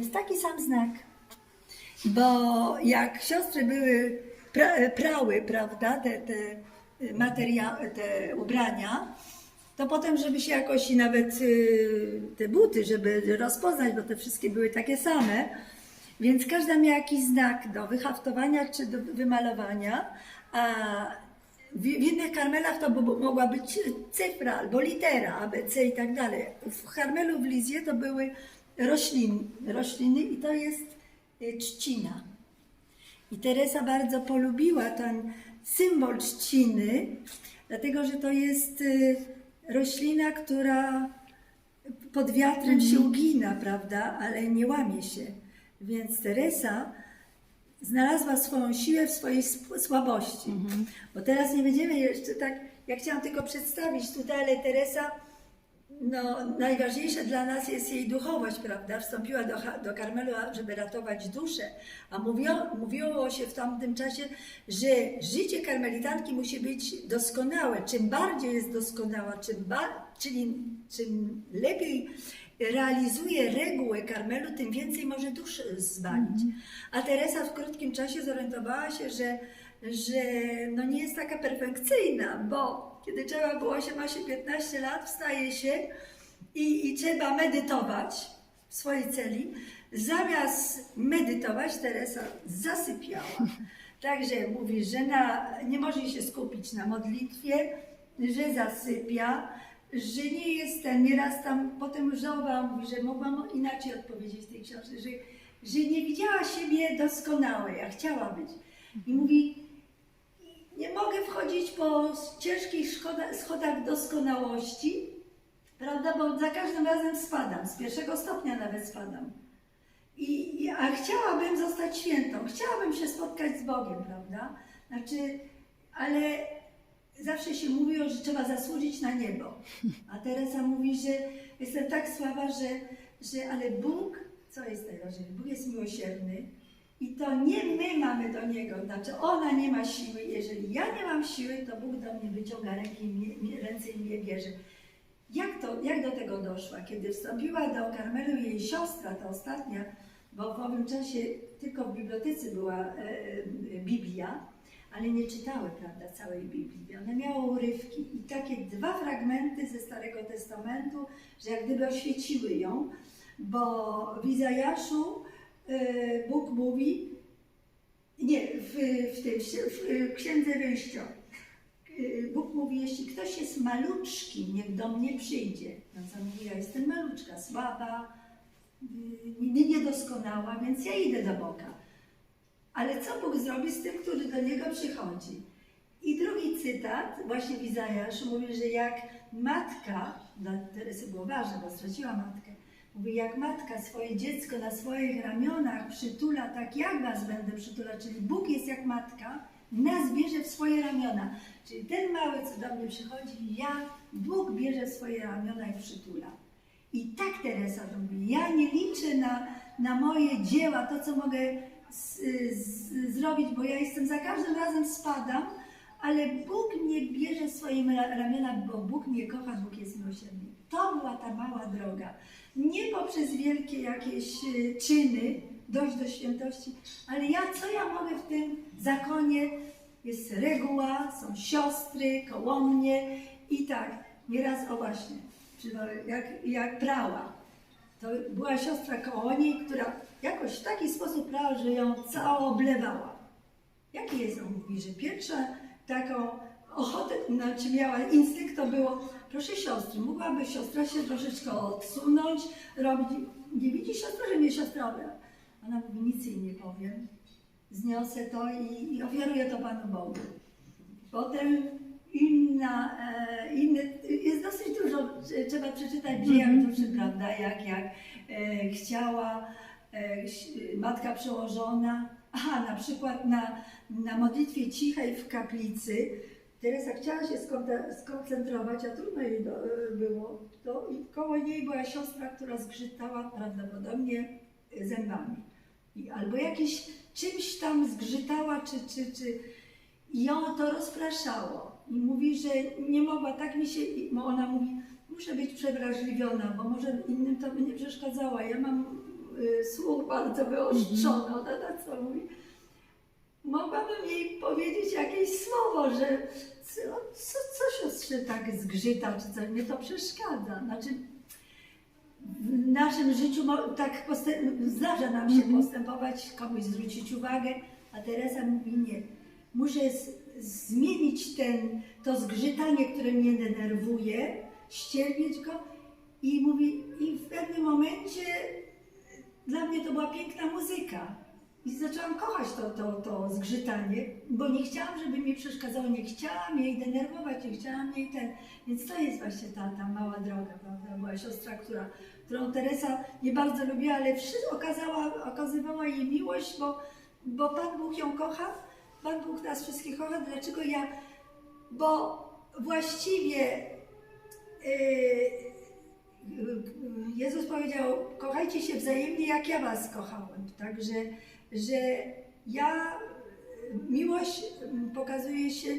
Jest taki sam znak. Bo jak siostry były, pra, prały, prawda, te, te materiały, te ubrania, to potem, żeby się jakoś i nawet y, te buty, żeby rozpoznać, bo te wszystkie były takie same, więc każda miała jakiś znak do wyhaftowania czy do wymalowania, a w, innych karmelach to mogła być cyfra albo litera, ABC i tak dalej. W karmelu w Lizie to były rośliny, rośliny i to jest y, trzcina. I Teresa bardzo polubiła ten symbol trzciny, dlatego że to jest y, roślina, która pod wiatrem się ugina, prawda, ale nie łamie się. Więc Teresa znalazła swoją siłę w swojej słabości. Bo teraz nie będziemy jeszcze tak, ja chciałam tylko przedstawić tutaj, ale Teresa, no najważniejsze dla nas jest jej duchowość, prawda? Wstąpiła do, do Karmelu, żeby ratować duszę. A mówiło, mówiło się w tamtym czasie, że życie karmelitanki musi być doskonałe. Czym bardziej jest doskonała, czym ba- czyli czym lepiej realizuje regułę karmelu, tym więcej może dusz zbawić. A Teresa w krótkim czasie zorientowała się, że, że no nie jest taka perfekcyjna, bo kiedy trzeba było 18-15 lat, wstaje się i, i trzeba medytować w swojej celi. Zamiast medytować, Teresa zasypiała. Także mówi, że na, nie może się skupić na modlitwie, że zasypia, że nie jest ten, nieraz tam potem żoła, mówi, że mogłam inaczej odpowiedzieć w tej książce, że, że nie widziała siebie doskonałej, a chciała być. I mówi, nie mogę wchodzić po ciężkich schodach doskonałości, prawda, bo za każdym razem spadam, z pierwszego stopnia nawet spadam. I, a chciałabym zostać świętą, chciałabym się spotkać z Bogiem, prawda? Znaczy, ale zawsze się mówiło, że trzeba zasłużyć na niebo. A Teresa mówi, że jestem tak słaba, że, że ale Bóg, co jest najważniejsze? Bóg jest miłosierny i to nie my mamy do Niego, znaczy ona nie ma siły. Jeżeli ja nie mam siły, to Bóg do mnie wyciąga ręki, mnie, ręce i mnie bierze. Jak, to, jak do tego doszła? Kiedy wstąpiła do Karmelu jej siostra, ta ostatnia, bo w owym czasie tylko w bibliotece była e, e, Biblia, ale nie czytały prawda, całej Biblii. One miały urywki i takie dwa fragmenty ze Starego Testamentu, że jak gdyby oświeciły ją, bo w Izajaszu Bóg mówi, nie, w, w, tym, w Księdze Wyjścia, Y, Bóg mówi, jeśli ktoś jest maluczki, niech do mnie przyjdzie. No co mówi, ja jestem maluczka, słaba, y, niedoskonała, więc ja idę do Boga. Ale co Bóg zrobi z tym, który do Niego przychodzi? I drugi cytat, właśnie w Izajaszu, mówi, że jak matka, dla Teresy było ważne, bo straciła matkę, mówi, jak matka swoje dziecko na swoich ramionach przytula, tak jak was będę przytulać, czyli Bóg jest jak matka, nas bierze w swoje ramiona. Czyli ten mały, co do mnie przychodzi, ja, Bóg bierze w swoje ramiona i przytula. I tak Teresa mówi, ja nie liczę na, na moje dzieła, to co mogę z, z, zrobić, bo ja jestem za każdym razem spadam, ale Bóg mnie bierze w ra- ramiona, bo Bóg mnie kocha, Bóg jest miłosierny. To była ta mała droga. Nie poprzez wielkie jakieś e, czyny dojść do świętości, ale ja, co ja mogę w tym zakonie? Jest reguła, są siostry koło mnie i tak. Nieraz, o właśnie, jak, jak prała. To była siostra koło niej, która jakoś w taki sposób prała, że ją całą oblewała. Jaki jest on mówi, że pierwsza taką ochotę, znaczy miała instynkt, to było, proszę siostry, mogłaby siostra się troszeczkę odsunąć, robić, nie widzi siostra, że mnie siostra. Ona mówi, nic jej nie powiem, zniosę to i, i ofiaruję to Panu Bogu. Potem inna, e, inny, jest dosyć dużo, e, trzeba przeczytać w dziejach duszy, prawda, jak, jak e, chciała e, matka przełożona, aha, na przykład na, na modlitwie cichej w kaplicy, Teresa chciała się skoncentrować, a trudno jej do, e, było, to i koło niej była siostra, która zgrzytała prawdopodobnie e, zębami. I, albo jakieś czymś tam zgrzytała, czy, czy, czy i ją to rozpraszało. I mówi, że nie mogła, tak mi się, i ona mówi, muszę być przewrażliwiona, bo może innym to by nie przeszkadzała. Ja mam y, słuch bardzo wyostrzony, ona tak co mówi. Mogłabym jej powiedzieć jakieś słowo, że co, co, co siostrze tak zgrzyta, czy coś, mnie to przeszkadza. Znaczy, w naszym życiu tak zdarza nam się postępować, komuś zwrócić uwagę, a Teresa mówi nie. Muszę zmienić ten, to zgrzytanie, które mnie denerwuje, ścierpieć go i mówi, i w pewnym momencie dla mnie to była piękna muzyka. I zaczęłam kochać to, to, to zgrzytanie, bo nie chciałam, żeby mi przeszkadzało, nie chciałam jej denerwować, nie chciałam jej ten. Więc to jest właśnie ta, ta mała droga, prawda? Była siostra, która, którą Teresa nie bardzo lubiła, ale okazała, okazywała jej miłość, bo, bo Pan Bóg ją kocha, Pan Bóg nas wszystkich kocha. Dlaczego ja? Bo właściwie yy, Jezus powiedział, kochajcie się wzajemnie, jak ja was kochałem. Także, że ja, miłość pokazuje się